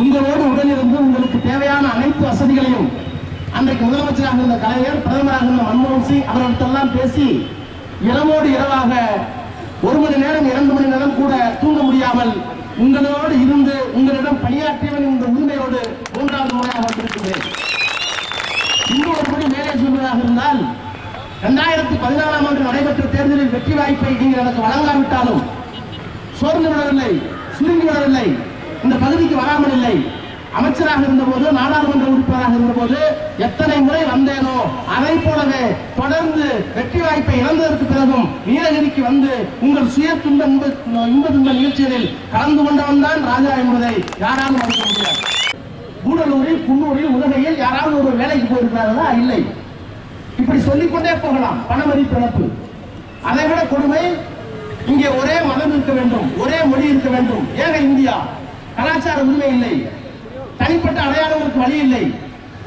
உங்களோடு உடனிருந்து உங்களுக்கு தேவையான அனைத்து வசதிகளையும் அன்றைக்கு முதலமைச்சராக இருந்த கலைஞர் பிரதமராக இருந்த மன்மோகன் சிங் அவர்களிடத்தெல்லாம் பேசி இரவோடு இரவாக ஒரு மணி நேரம் இரண்டு மணி நேரம் கூட தூங்க முடியாமல் உங்களோடு இருந்து உங்களிடம் பணியாற்றியவன் இந்த உரிமையோடு மூன்றாவது முறையாக வந்திருக்கிறேன். இன்னொரு படி மேலே சொல்வதாக இருந்தால் இரண்டாயிரத்தி பதினாலாம் ஆண்டு நடைபெற்ற தேர்தலில் வெற்றி வாய்ப்பை நீங்கள் எனக்கு வழங்காவிட்டாலும் சோர்ந்து விடவில்லை சுருங்கி விடவில்லை இந்த பகுதிக்கு வராமல் இல்லை. அமைச்சராக இருந்தபோது நாடாளுமன்ற உறுப்பினராக இருந்தபோது எத்தனை முறை வந்தேனோ அதை போலவே தொடர்ந்து வெற்றி வாய்ப்பை இழந்ததற்கு பிறகும் நீலகிரிக்கு வந்து உங்கள் சுய துன்ப இன்ப இன்ப துன்ப நிகழ்ச்சிகளில் கலந்து கொண்டவன் தான் ராஜா என்பதை யாராலும் மறுக்க முடியாது. கூடலூரில் குன்னூரில் உதகையில் யாராவது ஒரு வேலைக்கு போயிருக்கிறார்களா? இல்லை. இப்படி சொல்லிக்கொண்டே போகலாம். பணமதிப்பு இழப்பு அதை விட கொடுமை இங்கே ஒரே மதம் இருக்க வேண்டும் ஒரே மொழி இருக்க வேண்டும். ஏக இந்தியா கலாச்சார உரிமை இல்லை. தனிப்பட்ட அடையாளங்களுக்கு வழி இல்லை.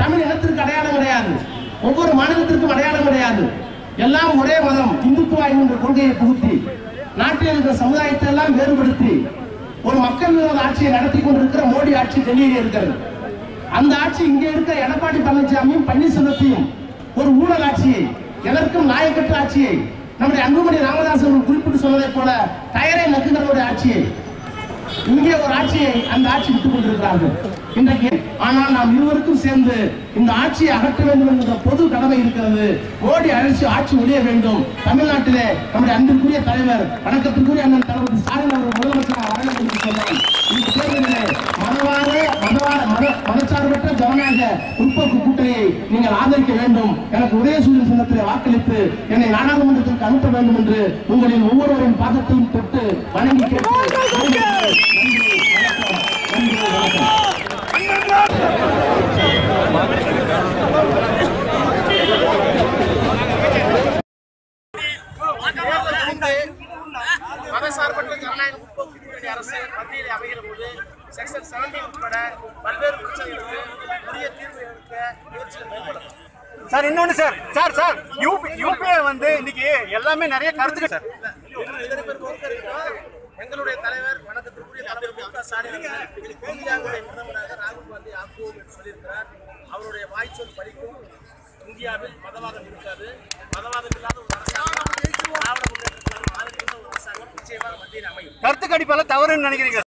தமிழ் இனத்திற்கு அடையாளம் கிடையாது. ஒவ்வொரு மாநிலத்திற்கும் அடையாளம் கிடையாது. எல்லாம் ஒரே மதம் இந்துத்துவா என்கின்ற கொள்கையை புகுத்தி நாட்டில் இருக்கிற சமுதாயத்தை எல்லாம் வேறுபடுத்தி ஒரு மக்கள் விரோத ஆட்சியை நடத்தி கொண்டிருக்கிற மோடி ஆட்சி டெல்லியில் இருக்கிறது. அந்த ஆட்சி இங்கே இருக்கிற எடப்பாடி பழனிசாமியும் பன்னீர்செல்வத்தையும் ஒரு ஊழல் ஆட்சியை எதற்கும் நாயக்கற்ற ஆட்சியை நம்முடைய அன்புமணி ராமதாஸ் அவர்கள் குறிப்பிட்டு சொன்னதைப் போல டயரை நக்குகிறவருடைய ஆட்சியை இங்கே ஒரு ஆட்சியை அந்த ஆட்சி விட்டுக் கொண்டிருக்கிறார்கள். இன்றைக்கு ஆனால் நாம் இருவருக்கும் சேர்ந்து இந்த ஆட்சியை அகற்ற வேண்டும் என்கிற பொது கடமை இருக்கிறது. ஓடி அழைச்சி ஆட்சி ஒழிய வேண்டும். தமிழ்நாட்டிலே நம்முடைய அன்பிற்குரிய தலைவர் வணக்கத்திற்குரிய அண்ணன் தளபதி ஸ்டாலின் அவர்கள் முதலமைச்சராக வர வேண்டும் என்று சொன்னார் இந்த தேர்தலிலே மதவாத மதவாத மத மதச்சார்பற்ற ஜனநாயக முற்போக்கு கூட்டணியை நீங்கள் ஆதரிக்க வேண்டும். எனக்கு உதயசூரியன் சின்னத்தில் வாக்களித்து என்னை நாடாளுமன்றத்திற்கு அனுப்ப வேண்டும் என்று உங்களின் ஒவ்வொருவரின் பாதத்தையும் தொட்டு வணங்கி கூட்டணி அரசு மத்தியில் அமைகிற போது செக்ஷன் செவன்டீன் உட்பட பல்வேறு பிரச்சனைகளுக்கு உரிய தீர்வு எடுக்க முயற்சிகள் மேற்கொள்ளப்படும். சார் இன்னொன்னு sir. Sir sir UP UPI வந்து இன்னைக்கு எல்லாமே நிறைய கருத்துக்கு சார். எங்களுடைய தலைவர் வணக்கத்திற்குரிய தலைவர் மு க ஸ்டாலின் இந்தியாவுடைய பிரதமராக ராகுல் காந்தி ஆக்குவோம் என்று சொல்லியிருக்கிறார். அவருடைய வாய்ச்சொல் படிக்கும் இந்தியாவில் மதவாதம் இருக்காது. மதவாதம் இல்லாத ஒரு அரசாங்கம் கருத்து கணிப்பெல்லாம் தவறுன்னு நினைக்கிறீங்க